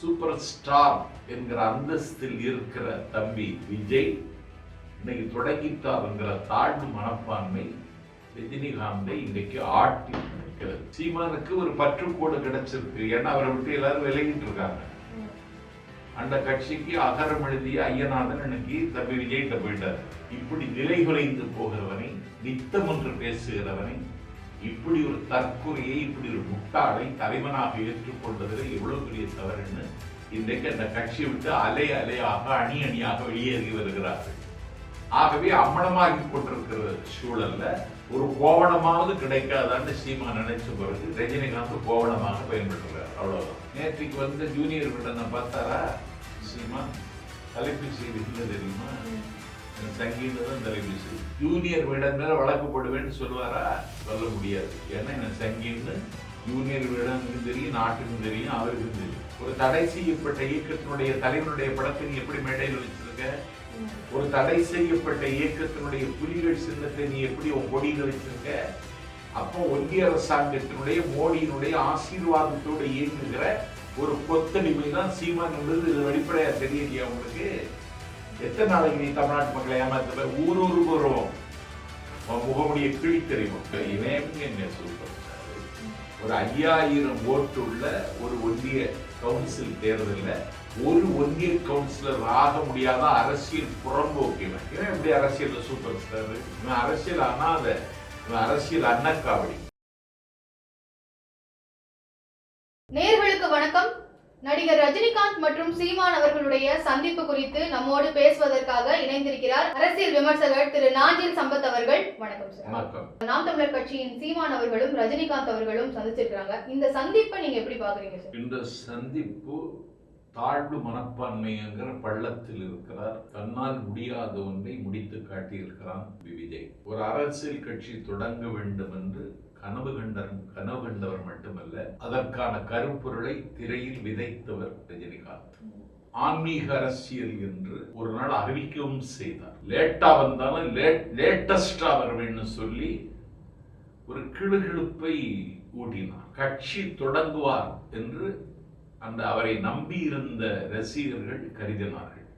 Super star என்கிற அந்தஸ்தில் இருக்கிற தம்பி விஜய் இன்னைக்கு தொடங்கிட்டாருங்கிற தாழ்வு மனப்பான்மை ரஜினிகாந்தை இன்னைக்கு ஆட்டி இருக்கிறது சீமானுக்கு ஒரு பற்றுக்கோடு கிடைச்சிருக்கு. ஏன்னா அவரை விட்டு எல்லாரும் விலகிட்டு இருக்காங்க. அந்த கட்சிக்கு அகரம் எழுதிய ஐயநாதன் இன்னைக்கு தம்பி விஜய்கிட்ட போயிட்டார். இப்படி நிலை குலைந்து போகிறவனை நித்தம் என்று பேசுகிறவனை இப்படி ஒரு தற்கொலையை இப்படி ஒரு முட்டாளை தலைவனாக ஏற்றுக்கொண்டதில் எவ்வளவு பெரிய தவறுன்னு இன்றைக்கு அந்த கட்சியை விட்டு அலை அலையாக அணி அணியாக வெளியேறி வருகிறார்கள். ஆகவே அம்மனமாகி கொண்டிருக்கிற சூழல்ல ஒரு கோவணமாவது கிடைக்காதான்னு சீமா நினைச்ச பிறகு ரஜினிகாந்த் கோவணமாக பயன்படுத்துகிறார். அவ்வளவுதான். நேற்றுக்கு வந்து ஜூனியர் விடனை பார்த்தாரா? சீமா தலைப்பு செய்தி என்ன தெரியுமா? சங்கீதம் தான் ஜூனியர் செய்தி மேல வழக்கு போடுவேன்னு சொல்லுவாரா? சொல்ல முடியாது. ஏன்னா என்ன சங்கீதம் ஜூனியர் விடனுக்கும் தெரியும் நாட்டுக்கும் தெரியும் அவருக்கும் தெரியும். ஒரு தடை செய்யப்பட்ட இயக்கத்தினுடைய தலைவனுடைய படத்தை நீ எப்படி மேடையில் வச்சிருக்க? ஒரு தடை செய்யப்பட்ட இயக்கத்தினுடைய புலிகள் சின்னத்தை நீ எப்படி உன் கொடியில் வச்சிருக்க? அப்போ ஒன்றிய அரசாங்கத்தினுடைய மோடியினுடைய ஆசீர்வாதத்தோடு இயங்குகிற ஒரு கொத்தடிமை தான் சீமான் என்பது இது வெளிப்படையா தெரியலையா உங்களுக்கு? எத்தனை நாளைக்கு நீ தமிழ்நாட்டு மக்களை ஏமாத்த ஊர் ஊர் வருவோம் முகமுடியை முகமுடிய கிழி தெரியும் இவன் என்ன சூப்பர் ஒரு ஐயாயிரம் ஓட்டு உள்ள ஒரு ஒன்றிய கவுன்சில் தேர்தலில் ஒரு ஒன்றிய கவுன்சிலர் ஆக முடியாத அரசியல் புறம்போக்கு இவன். இவன் எப்படி அரசியல் சூப்பர் ஸ்டார் இவன் அரசியல் அண்ணாத இவன் அரசியல் அன்னக்காவடி. நேர்களுக்கு வணக்கம். நடிகர் ரஜினிகாந்த் மற்றும் சீமான் அவர்களுடைய சந்திப்பு குறித்து நம்மோடு பேசுவதற்காக இணைந்திருக்கிறார். அரசியல் விமர்சகர் திரு நாஞ்சில் சம்பத் அவர்கள். வணக்கம் சார் நாம் தமிழர் கட்சியின் சீமான் அவர்களும் ரஜினிகாந்த் அவர்களும் சந்திச்சிருக்காங்க இந்த சந்திப்பை நீங்க எப்படி பாக்குறீங்க சார் இந்த சந்திப்பு தாழ்வு மனப்பான்மைங்கிற பள்ளத்தில் இருக்கிறார். தன்னால் முடியாத ஒன்றை முடித்து காட்டியிருக்கிறான் விஜய் ஒரு அரசியல் கட்சி தொடங்க வேண்டும் என்று கனவு கண்டர் கனவு கண்டவர் மட்டுமல்ல அதற்கான கருப்பொருளை திரையில் விதைத்தவர் ரஜினிகாந்த். ஆன்மீக அரசியல் என்று ஒரு நாள் அறிவிக்கவும் செய்தார். லேட்டா வந்தாலும் லேட்டஸ்டா வருவேன்னு சொல்லி ஒரு கிளுகிழுப்பை ஊட்டினார். கட்சி தொடங்குவார் என்று அந்த அவரை நம்பி இருந்த ரசிகர்கள் கருதினார்கள்.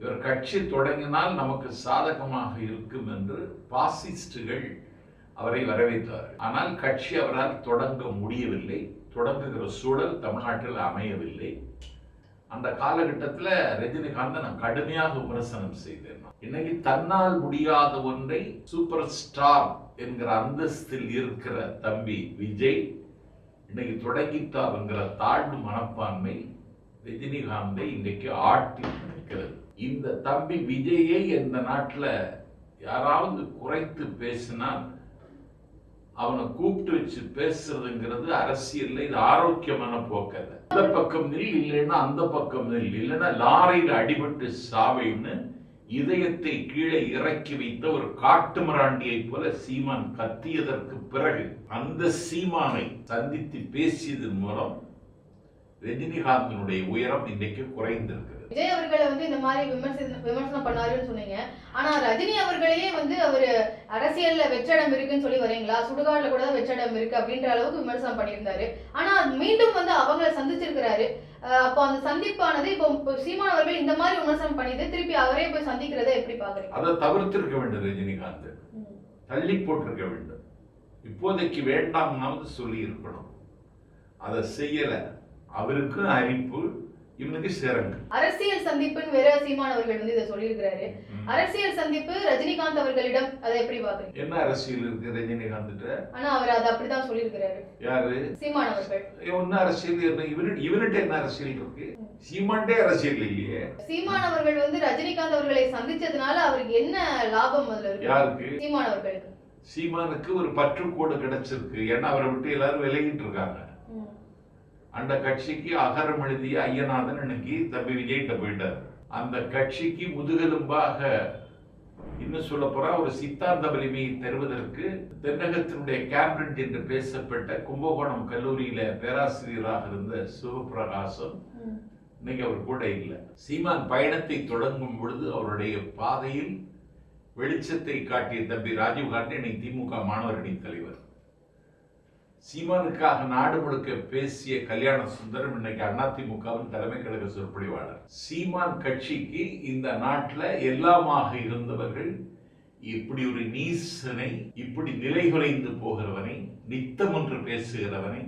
இவர் கட்சி தொடங்கினால் நமக்கு சாதகமாக இருக்கும் என்று பாசிஸ்டுகள் அவரை வரவேற்றார் ஆனால் கட்சி அவரால் தொடங்க முடியவில்லை. தொடங்குகிற சூழல் தமிழ்நாட்டில் அமையவில்லை. அந்த காலகட்டத்தில் ரஜினிகாந்தை நான் கடுமையாக விமர்சனம் செய்தேன். இன்னைக்கு தன்னால் முடியாத ஒன்றை சூப்பர் ஸ்டார் என்கிற அந்தஸ்தில் இருக்கிற தம்பி விஜய் இன்னைக்கு தொடங்கிட்டாருங்கிற தாழ்வு மனப்பான்மை ரஜினிகாந்தை இன்னைக்கு ஆட்டி நிற்கிறது இந்த தம்பி விஜயை இந்த நாட்டில் யாராவது குறைத்து பேசினால் அவனை கூப்பிட்டு வச்சு பேசுறதுங்கிறது அரசியல்ல இது ஆரோக்கியமான போக்கல்ல. அந்த பக்கம் நில் இல்லைன்னா அந்த பக்கம் நில் இல்லைன்னா லாரியில் அடிபட்டு சாவைன்னு இதயத்தை கீழே இறக்கி வைத்த ஒரு காட்டு மிராண்டியை போல சீமான் கத்தியதற்கு பிறகு அந்த சீமானை சந்தித்து பேசியதன் மூலம் ரஜினிகாந்தினுடைய உயரம் இன்னைக்கு குறைந்திருக்கிறது. விஜய் அவர்களை வந்து இந்த மாதிரி விமர்சனம் விமர்சனம் பண்ணாருன்னு சொன்னீங்க. ஆனா ரஜினி அவர்களையே வந்து அவரு அரசியல்ல வெற்றிடம் இருக்குன்னு சொல்லி வரீங்களா? சுடுகாடுல கூட தான் வெற்றிடம் இருக்கு அப்படின்ற அளவுக்கு விமர்சனம் பண்ணியிருந்தாரு. ஆனா மீண்டும் வந்து அவங்கள சந்திச்சிருக்கிறாரு. அப்போ அந்த சந்திப்பானது இப்போ இப்போ சீமான் அவர்கள் இந்த மாதிரி விமர்சனம் பண்ணிட்டு திருப்பி அவரே போய் சந்திக்கிறதை எப்படி பாக்குறீங்க அதை தவிர்த்திருக்க வேண்டும் ரஜினிகாந்த். தள்ளி போட்டிருக்க வேண்டும். இப்போதைக்கு வேண்டாம்னாவது சொல்லி இருக்கணும். அதை செய்யல. அவருக்கு அரிப்பு இவனுக்கு சிறங்கு அரசியல் சந்திப்புன்னு வேற சீமான் அவர்கள் வந்து இதை சொல்லியிருக்கிறாரு. அரசியல் சந்திப்பு ரஜினிகாந்த் அவர்களிடம் அதை எப்படி பாக்குறீங்க என்ன அரசியல் இருக்கு ரஜினிகாந்த் ஆனா அவர் அதை அப்படிதான் சொல்லியிருக்கிறாரு. யாரு? சீமான் அவர்கள். என்ன அரசியல் இவன்கிட்ட என்ன அரசியல் இருக்கு? சீமான்டே அரசியல் இல்லையே. சீமான் அவர்கள் வந்து ரஜினிகாந்த் அவர்களை சந்திச்சதுனால அவருக்கு என்ன லாபம் அதுல இருக்கு? யாருக்கு? சீமான் அவர்களுக்கு. சீமானுக்கு ஒரு பற்றுக்கோடு கிடைச்சிருக்கு. ஏன்னா அவரை விட்டு எல்லாரும் விலகிட்டு இருக்காங்க. அந்த கட்சிக்கு அகரம் எழுதிய ஐயநாதன் இன்னைக்கு தம்பி விஜய்கிட்ட போயிட்டார். அந்த கட்சிக்கு முதுகெலும்பாக இன்னும் சொல்ல போறா ஒரு சித்தாந்த வலிமையை தருவதற்கு தென்னகத்தினுடைய கேம்பிரிட்ஜ் என்று பேசப்பட்ட கும்பகோணம் கல்லூரியில பேராசிரியராக இருந்த சிவபிரகாசம் இன்னைக்கு அவர் கூட இல்லை. சீமான் பயணத்தை தொடங்கும் பொழுது அவருடைய பாதையில் வெளிச்சத்தை காட்டிய தம்பி ராஜீவ்காந்தி இன்னைக்கு திமுக மாணவர் அணி தலைவர். சீமானுக்காக நாடு முழுக்க பேசிய கல்யாண சுந்தரம் இன்னைக்கு அதிமுகவின் தலைமை கழக சொற்பொழிவாளர். சீமான் கட்சிக்கு இந்த நாட்டில் எல்லாமாக இருந்தவர்கள் இப்படி ஒரு நீசனை இப்படி நிலை குறைந்து போகிறவனை நித்தம் ஒன்று பேசுகிறவனை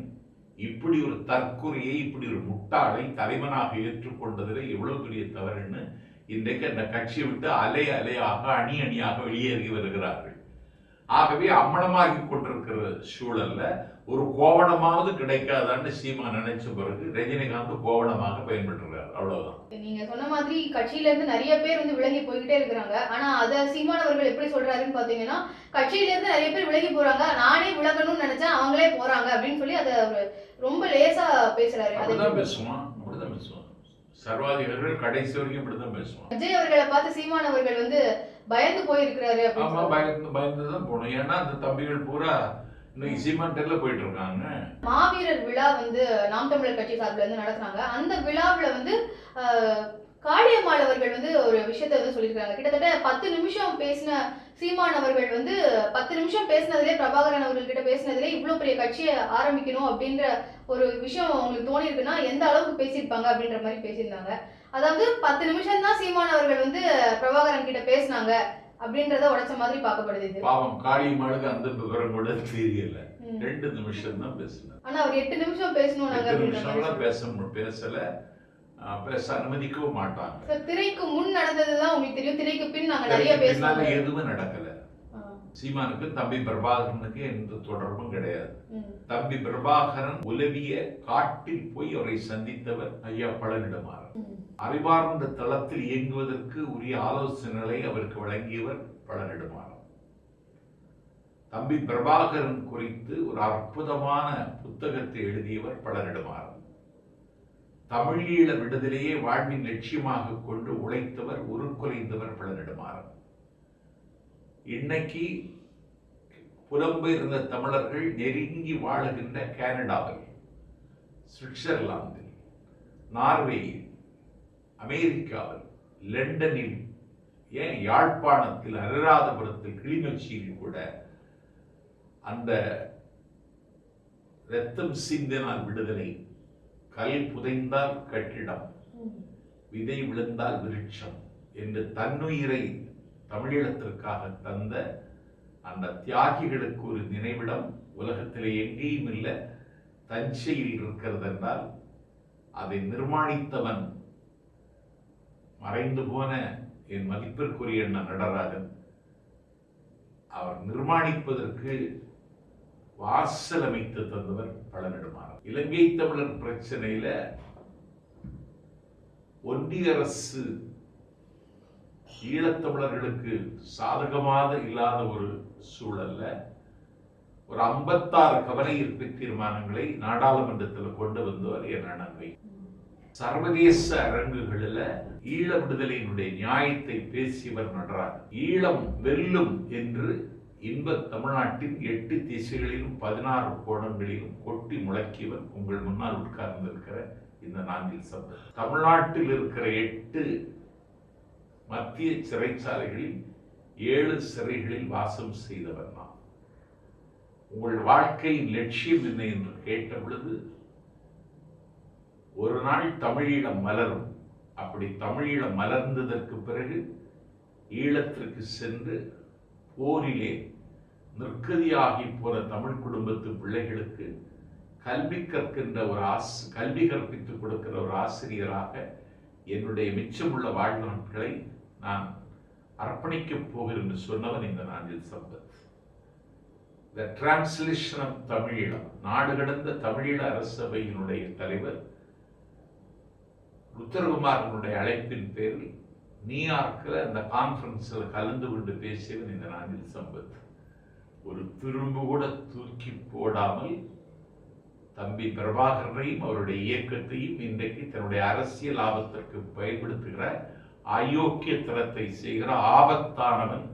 இப்படி ஒரு தற்கொலையை இப்படி ஒரு முட்டாளை தலைவனாக ஏற்றுக்கொண்டதில் எவ்வளவு பெரிய தவறுன்னு இன்றைக்கு அந்த கட்சியை விட்டு அலை அலையாக அணி அணியாக வெளியேறி வருகிறார்கள். ஆகவே அம்மனமாகி கொண்டிருக்கிற சூழல்ல ஒரு கோவணமாவது கிடைக்காதான்னு சீமா நினைச்ச பிறகு ரஜினிகாந்த் கோவணமாக பயன்படுறார் அவ்வளவுதான். நீங்க சொன்ன மாதிரி கட்சியில இருந்து நிறைய பேர் வந்து விலகி போய்கிட்டே இருக்கிறாங்க. ஆனா அத சீமான் அவர்கள் எப்படி சொல்றாருன்னு பாத்தீங்கன்னா கட்சியில இருந்து நிறைய பேர் விலகி போறாங்க. நானே விலகணும்னு நினைச்சேன் அவங்களே போறாங்க அப்படின்னு சொல்லி அத ரொம்ப லேசா பேசுறாரு. அப்படிதான் பேசுவான். அப்படிதான் பேசுவான். சர்வாதிகாரிகள் கடைசி வரைக்கும் இப்படிதான் பேசுவான். விஜய் அவர்களை பார்த்து சீமான் அவர்கள் வந்து பயந்து போயிருக்கிறாரு அப்படின்னு ஆமா. பயந்து பயந்து தான் போகணும். ஏன்னா அந்த தம்பிகள் பூரா இன்னைக்கு போயிட்டு இருக்காங்க மாவீரர் விழா வந்து நாம் தமிழர் கட்சி சார்பில் வந்து நடத்துனாங்க அந்த விழாவில் வந்து காளியம்மாள் அவர்கள் வந்து ஒரு விஷயத்தை வந்து சொல்லியிருக்காங்க கிட்டத்தட்ட பத்து நிமிஷம் பேசின சீமான் அவர்கள் வந்து பத்து நிமிஷம் பேசினதுலே பிரபாகரன் அவர்கள் கிட்ட பேசினதுலே இவ்வளோ பெரிய கட்சியை ஆரம்பிக்கணும் அப்படின்ற ஒரு விஷயம் அவங்களுக்கு தோணி இருக்குன்னா எந்த அளவுக்கு பேசியிருப்பாங்க அப்படின்ற மாதிரி பேசியிருந்தாங்க. அதாவது பத்து நிமிஷம் தான் சீமான் அவர்கள் வந்து பிரபாகரன் கிட்ட பேசினாங்க அப்படின்றத உடைச்ச மாதிரி பார்க்கப்படுது இது. பாவம் காளியம்மாளுக்கு அந்த விவரம் கூட தெரியல. ரெண்டு நிமிஷம் தான் பேசினார் ஆனா அவர் எட்டு நிமிஷம் பேசணும் நாங்க நிமிஷம்லாம் மாதிரி பேச பேசல. பேச அனுமதிக்கவும் மாட்டாங்க. திரைக்கு முன் நடந்ததுதான் உங்களுக்கு தெரியும். திரைக்கு பின் நாங்க நிறைய பேசணும் எதுவும் நடக்கல. சீமானுக்கு தம்பி பிரபாகரனுக்கு எந்த தொடர்பும் கிடையாது. தம்பி பிரபாகரன் உலவிய காட்டில் போய் அவரை சந்தித்தவர் ஐயா பழனிடமாறன் அறிவார்ந்த தளத்தில் இயங்குவதற்கு உரிய ஆலோசனைகளை அவருக்கு வழங்கியவர் பழனிடமாறன் தம்பி பிரபாகரன் குறித்து ஒரு அற்புதமான புத்தகத்தை எழுதியவர் பழனிடமாறன் தமிழீழ விடுதலையே வாழ்வின் லட்சியமாக கொண்டு உழைத்தவர் உருக்குலைந்தவர் பழனிடமாறன் இன்னைக்கு புலம்பெயர்ந்த தமிழர்கள் நெருங்கி வாழுகின்ற கனடாவில் சுவிட்சர்லாந்தில் நார்வேயில் அமெரிக்காவில் லண்டனில் ஏன் யாழ்ப்பாணத்தில் அனுராதபுரத்தில் கிளிநொச்சியில் கூட அந்த ரத்தம் சிந்தினால் விடுதலை கல் புதைந்தால் கட்டிடம் விதை விழுந்தால் விருட்சம் என்று தன்னுயிரை தமிழீழத்திற்காக தந்த அந்த தியாகிகளுக்கு ஒரு நினைவிடம் உலகத்தில் எங்கேயும் இல்லை தஞ்சையில் இருக்கிறது என்றால் அதை நிர்மாணித்தவன் மறைந்து போன என் மதிப்பிற்குரிய அண்ணன் நடராஜன் அவர் நிர்மாணிப்பதற்கு வாசல் அமைத்து தந்தவர் பழனிடுமாறன் இலங்கை தமிழர் பிரச்சனையில ஒன்றிய அரசு ஈழத்தமிழர்களுக்கு சாதகமாக இல்லாத ஒரு சூழல்ல ஒரு ஐம்பத்தாறு கவலை ஈர்ப்பு தீர்மானங்களை நாடாளுமன்றத்தில் கொண்டு வந்தவர் என் அண்ணன் சர்வதேச அரங்குகளில் ஈழ விடுதலையினுடைய நியாயத்தை பேசியவர் நன்றார். ஈழம் வெல்லும் என்று இன்ப தமிழ்நாட்டின் எட்டு திசைகளிலும் பதினாறு கோணங்களிலும் கொட்டி முழக்கியவர் உங்கள் முன்னால் உட்கார்ந்திருக்கிற இந்த நான்கில் சம்பத் தமிழ்நாட்டில் இருக்கிற எட்டு மத்திய சிறைச்சாலைகளில் ஏழு சிறைகளில் வாசம் செய்தவர் நான். உங்கள் வாழ்க்கையின் லட்சியம் என்ன என்று கேட்ட பொழுது ஒரு நாள் தமிழீழம் மலரும். அப்படி தமிழீழம் மலர்ந்ததற்கு பிறகு ஈழத்திற்கு சென்று போரிலே நிற்கதியாகி போன தமிழ் குடும்பத்து பிள்ளைகளுக்கு கல்வி கற்கின்ற ஒரு ஆஸ் கல்வி கற்பித்துக் கொடுக்கிற ஒரு ஆசிரியராக என்னுடைய மிச்சமுள்ள வாழ்நாட்களை நான் அர்ப்பணிக்கப் போகிறேன் என்று சொன்னவன் இந்த நாளில் Sampath. The translation of Tamil Eelam நாடு கடந்த தமிழீழ அரசபையினுடைய தலைவர் உத்தரகுமாரனுடைய அழைப்பின் பேரில் நியூயார்க்கில் அந்த கான்ஃபரன்ஸில் கலந்து கொண்டு பேசியவன் இந்த நாளில் சம்பத். ஒரு திரும்ப கூட தூக்கி போடாமல் தம்பி பிரபாகரனையும் அவருடைய இயக்கத்தையும் இன்றைக்கு தன்னுடைய அரசியல் லாபத்திற்கு பயன்படுத்துகிற அயோக்கியத்தனத்தை செய்கிற ஆபத்தானவன்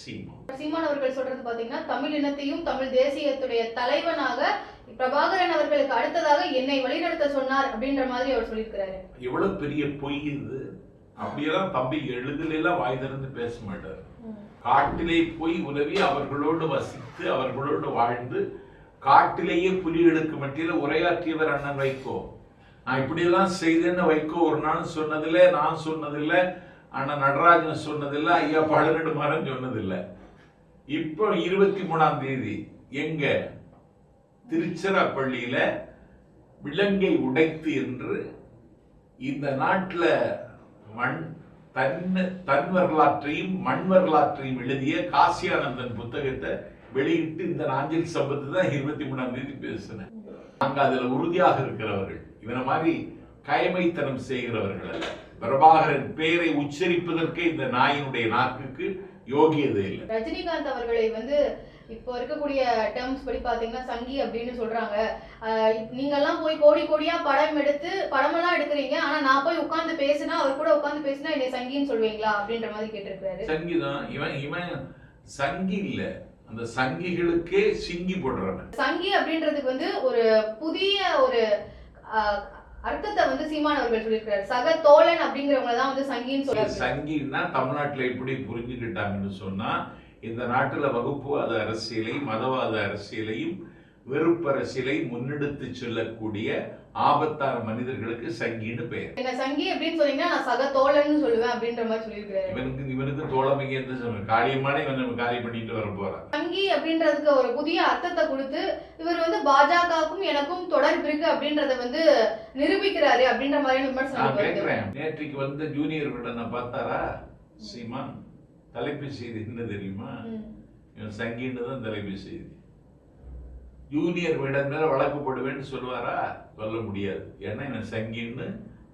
சீமான். சீமான் அவர்கள் சொல்றது பாத்தீங்கன்னா தமிழ் இனத்தையும் தமிழ் தேசியத்துடைய தலைவனாக பிரபாகரன் அவர்களுக்கு அடுத்ததாக என்னை வழிநடத்த சொன்னார் அப்படின்ற மாதிரி அவர் சொல்லியிருக்கிறாரு. எவ்வளவு பெரிய பொய் இது. அப்படியெல்லாம் தம்பி எழுதுல எல்லாம் வாய் திறந்து பேச மாட்டார். காட்டிலே போய் உதவி அவர்களோடு வசித்து அவர்களோடு வாழ்ந்து காட்டிலேயே புலிகளுக்கு மத்தியில உரையாற்றியவர் அண்ணன் வைகோ. நான் இப்படியெல்லாம் செய்தேன்னு வைகோ ஒரு நாள் சொன்னதில்லை நான் சொன்னதில்லை அண்ணன் நடராஜன் சொன்னதில்லை ஐயா பழநெடுமாறன் சொன்னதில்லை. இப்போ இருபத்தி மூணாம் தேதி எங்க? திருச்சிராப்பள்ளியில விலங்கை உடைத்து என்று இந்த நாட்டுல மண் தன் தன் வரலாற்றையும் மண் வரலாற்றையும் எழுதிய காசியானந்தன் புத்தகத்தை வெளியிட்டு இந்த நாஞ்சில் சம்பத்து தான் இருபத்தி மூணாம் தேதி பேசினேன் நாங்கள் அதுல உறுதியாக இருக்கிறவர்கள். இவனை மாதிரி கயமைத்தனம் செய்கிறவர்கள் அல்ல. பிரபாகரன் பெயரை உச்சரிப்பதற்கே இந்த நாயினுடைய நாக்குக்கு யோகியதை இல்லை. ரஜினிகாந்த் அவர்களை வந்து இப்போ இருக்கக்கூடிய டேர்ம்ஸ் படி பாத்தீங்கன்னா சங்கி அப்படின்னு சொல்றாங்க. ஆஹ் நீங்கெல்லாம் போய் கோடி கோடியா படம் எடுத்து படமெல்லாம் எடுக்கிறீங்க. ஆனா நான் போய் உட்கார்ந்து பேசினா அவர் கூட உட்கார்ந்து பேசினா என்னை சங்கின்னு சொல்வீங்களா அப்படின்ற மாதிரி கேட்டிருக்காரு சங்கிதான். இவன் இவன் சங்கி இல்ல. அந்த சங்கிகளுக்கே சிங்கி போடுறவன் சங்கி அப்படின்றதுக்கு வந்து ஒரு புதிய ஒரு அர்த்தத்தை வந்து சீமான் அவர்கள் சொல்லியிருக்காரு சக தோழன் அப்படிங்கிறவங்க தான் வந்து சங்கின்னு சொல்றாரு சங்கின்னா தமிழ்நாட்டுல எப்படி புரிஞ்சுக்கிட்டாங்கன்னு சொன்னா இந்த நாட்டுல வகுப்புவாத அரசியலை மதவாத அரசியலையும் வெறுப்பு அரசியலை முன்னெடுத்து செல்லக்கூடிய ஆபத்தான மனிதர்களுக்கு சங்கின்னு பெயர். என்ன சங்கி அப்படின்னு சொன்னீங்கன்னா நான் சக தோழன்னு சொல்லுவேன் அப்படின்ற மாதிரி சொல்லியிருக்காரு இவனுக்கு இவனுக்கு தோழமைக்கு எந்த சொல்லுங்க காரியமான இவன் நம்ம காரியம் பண்ணிட்டு வர போறான். சங்கி அப்படின்றதுக்கு ஒரு புதிய அர்த்தத்தை கொடுத்து இவர் வந்து பாஜகவுக்கும் எனக்கும் தொடர்பு இருக்கு அப்படின்றத வந்து நிரூபிக்கிறாரு அப்படின்ற மாதிரியான விமர்சனம் நான் கேட்கிறேன் நேற்றுக்கு வந்து ஜூனியர் விடனை பார்த்தாரா? சீமான் தலைப்பு செய்தி என்ன தெரியுமா. இவன் சங்கின்னு தான் தலைப்பு செய்தி. ஜூனியர் விடன் மேல வழக்கு போடுவேன்னு சொல்லுவாரா? சொல்ல முடியாது. ஏன்னா இவன் சங்கின்னு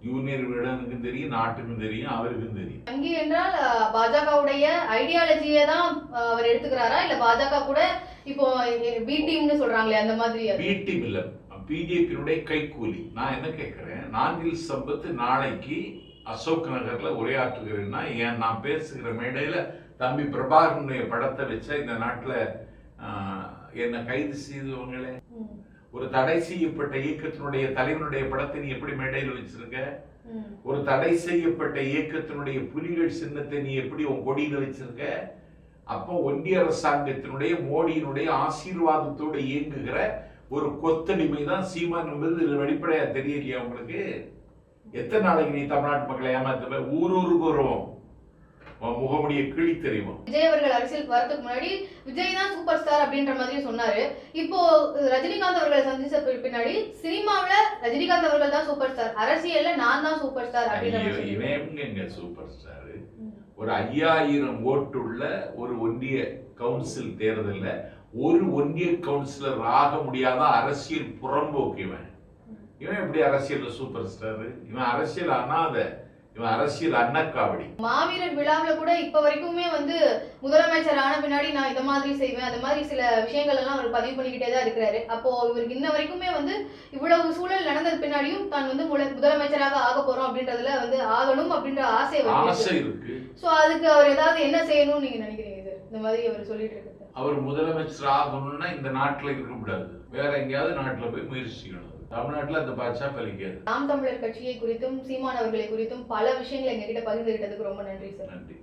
ஜூனியர் விடனுக்கும் தெரியும் நாட்டுக்கும் தெரியும் அவருக்கும் தெரியும். சங்கி என்றால் பாஜகவுடைய ஐடியாலஜியை தான் அவர் எடுத்துக்கிறாரா? இல்ல பாஜக கூட இப்போ பி டீம்னு சொல்றாங்களே அந்த மாதிரி பிடி இல்ல. பிஜேபியினுடைய கைக்கூலி. நான் என்ன கேட்கிறேன் நாஞ்சில் சம்பத்து நாளைக்கு அசோக் நகர்ல உரையாற்றுகிறேன்னா ஏன் நான் பேசுகிற மேடையில தம்பி பிரபாகரனுடைய படத்தை வச்சா இந்த நாட்டுல என்னை கைது செய்தவங்களே? ஒரு தடை செய்யப்பட்ட இயக்கத்தினுடைய தலைவனுடைய படத்தை நீ எப்படி மேடையில் வச்சிருக்க. ஒரு தடை செய்யப்பட்ட இயக்கத்தினுடைய புலிகள் சின்னத்தை நீ எப்படி உன் கொடியில வச்சிருக்க? அப்போ ஒன்றிய அரசாங்கத்தினுடைய மோடியினுடைய ஆசீர்வாதத்தோடு இயங்குகிற ஒரு கொத்தடிமை தான் சீமான் என்பது இதுல வெளிப்படையா தெரியலையா உங்களுக்கு? எத்தனை நாளைக்கு நீ தமிழ்நாட்டு மக்களை ஏமாத்துவ ஊர் ஊருக்கு வருவோம் முகமுடிய கிழி தெரியும் விஜய் அவர்கள் அரசியலுக்கு வரதுக்கு முன்னாடி விஜய் தான் சூப்பர் ஸ்டார் அப்படின்ற மாதிரி சொன்னாரு. இப்போ ரஜினிகாந்த் அவர்களை சந்திச்ச பின்னாடி சினிமாவுல ரஜினிகாந்த் அவர்கள் தான் சூப்பர் ஸ்டார் அரசியல்ல நான் தான் சூப்பர் ஸ்டார் அப்படின்ற மாதிரி இவன் எங்க சூப்பர் ஸ்டார். ஒரு ஐயாயிரம் ஓட்டுள்ள ஒரு ஒன்றிய கவுன்சில் தேர்தல்ல ஒரு ஒன்றிய கவுன்சிலர் ஆக முடியாத அரசியல் புறம்போக்கு இவன் எப்படி அரசியல் சூப்பர் ஸ்டார் இவன் அரசியல் அனாத. இவன் அரசியல் அன்னக்காவடி. மாவீரர் விழாவுல கூட இப்ப வரைக்குமே வந்து முதலமைச்சர் ஆன பின்னாடி நான் இந்த மாதிரி செய்வேன். அந்த மாதிரி சில விஷயங்கள் எல்லாம் அவர் பதிவு பண்ணிக்கிட்டே தான் இருக்கிறாரு. அப்போ இவருக்கு இன்ன வரைக்குமே வந்து இவ்வளவு சூழல் நடந்தது பின்னாடியும் தான் வந்து முதலமைச்சராக ஆக போறோம் அப்படின்றதுல வந்து ஆகணும் அப்படின்ற ஆசை ஆசை இருக்கு. சோ அதுக்கு அவர் ஏதாவது என்ன செய்யணும்னு நீங்க நினைக்கிறீங்க சார்? இந்த மாதிரி அவர் சொல்லிட்டு இருக்கிறது. அவர் முதலமைச்சர் ஆகணும்னா இந்த நாட்டுல இருக்கக்கூடாது வேற எங்கேயாவது நாட்டுல போய் முயற்சி செய்யணும். தமிழ்நாட்டுல அந்த பாச்சா பலிக்காது. நாம் தமிழர் கட்சியை குறித்தும் சீமான் அவர்களை குறித்தும் பல விஷயங்களை எங்ககிட்ட பகிர்ந்துகிட்டதுக்கு ரொம்ப நன்றி சார். நன்றி.